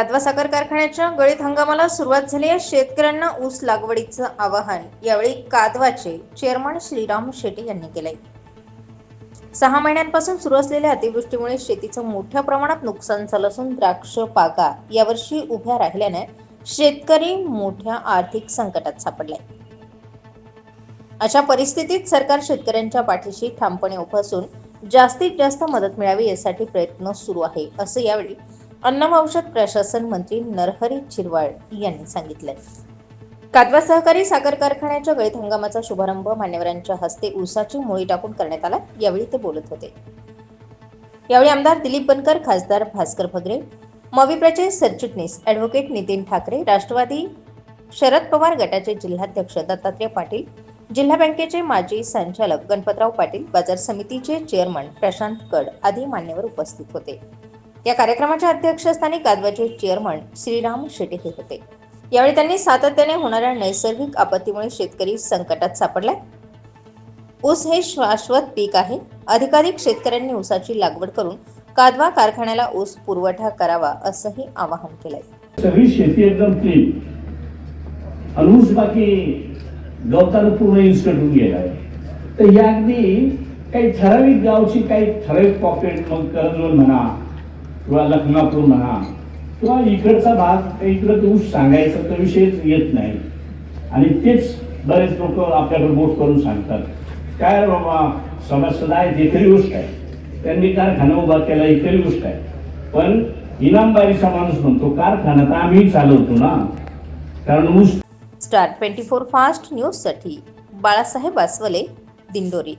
कादवा साखर कारखान्याच्या गळीत हंगामाला सुरुवात झाली आहे. शेतकऱ्यांना ऊस लागवडीचं आवाहन. यावेळी कादवाचे चेअरमन श्रीराम शेट्टी यांनी केलंय. सहा महिन्यांपासून सुरू असलेल्या अतिवृष्टीमुळे शेतीचं मोठ्या प्रमाणात नुकसान झालं असून द्राक्ष बागा यावर्षी उभ्या राहिल्याने शेतकरी मोठ्या आर्थिक संकटात सापडलाय. अशा परिस्थितीत सरकार शेतकऱ्यांच्या पाठीशी ठामपणे उभं असून जास्तीत जास्त मदत मिळावी यासाठी प्रयत्न सुरू आहे असं यावेळी अन्न व औषध प्रशासन मंत्री नरहरी चिरवाळ यांनी सांगितलंय. कादवा सहकारी साखर कारखान्याच्या गळीत हंगामाचा शुभारंभ मान्यवरांच्या हस्ते ऊसाची मुळी टाकून करण्यात आला यावेळी ते बोलत होते. यावेळी आमदार दिलीप बनकर खासदार भास्कर भगरे मविप्रचे सरचिटणीस ॲडव्होकेट नितीन ठाकरे राष्ट्रवादी शरद पवार गटाचे जिल्हाध्यक्ष दत्तात्रय पाटील जिल्हा बँकेचे माजी संचालक गणपतराव पाटील बाजार समितीचे चेअरमन प्रशांत कड आदी मान्यवर उपस्थित होते. या कार्यक्रमाच्या अध्यक्षस्थानी कादवाचे चेअरमन श्रीराम शेटे हे होते. यावेळी त्यांनी सातत्याने होणाऱ्या नैसर्गिक आपत्तीमुळे शेतकरी संकटात सापडलाय. ऊस हे शाश्वत पीक आहे. अधिकाधिक शेतकऱ्यांनी ऊसाची लागवड करून कादवा कारखान्याला ऊस पुरवठा करावा असंही आवाहन केलंय. सगळी शेती एकदम क्लीन आणि ऊस बाकी गवतानं पूर्ण इन्स्टंट गेला तर या अगदी काही ठराविक गावची काही ठराविक पॉकेट मग करंजवळ म्हणा किंवा लग्नातून म्हणा किंवा इकडचा भाग इकडं तो सांगायचा तर विषयच येत नाही. आणि तेच बरेच लोक आपल्याकडे बोट करून सांगतात. काय बाबा समस्या आहे एकरी गोष्ट आहे. त्यांनी कारखाना उभा केला एकरी गोष्ट आहे. पण इनामबारीचा माणूस म्हणतो कारखाना तर आम्ही चालवतो ना. कारण ऊस स्टार ट्वेंटी फोर फास्ट न्यूजसाठी बाळासाहेब आसवले दिंडोरी.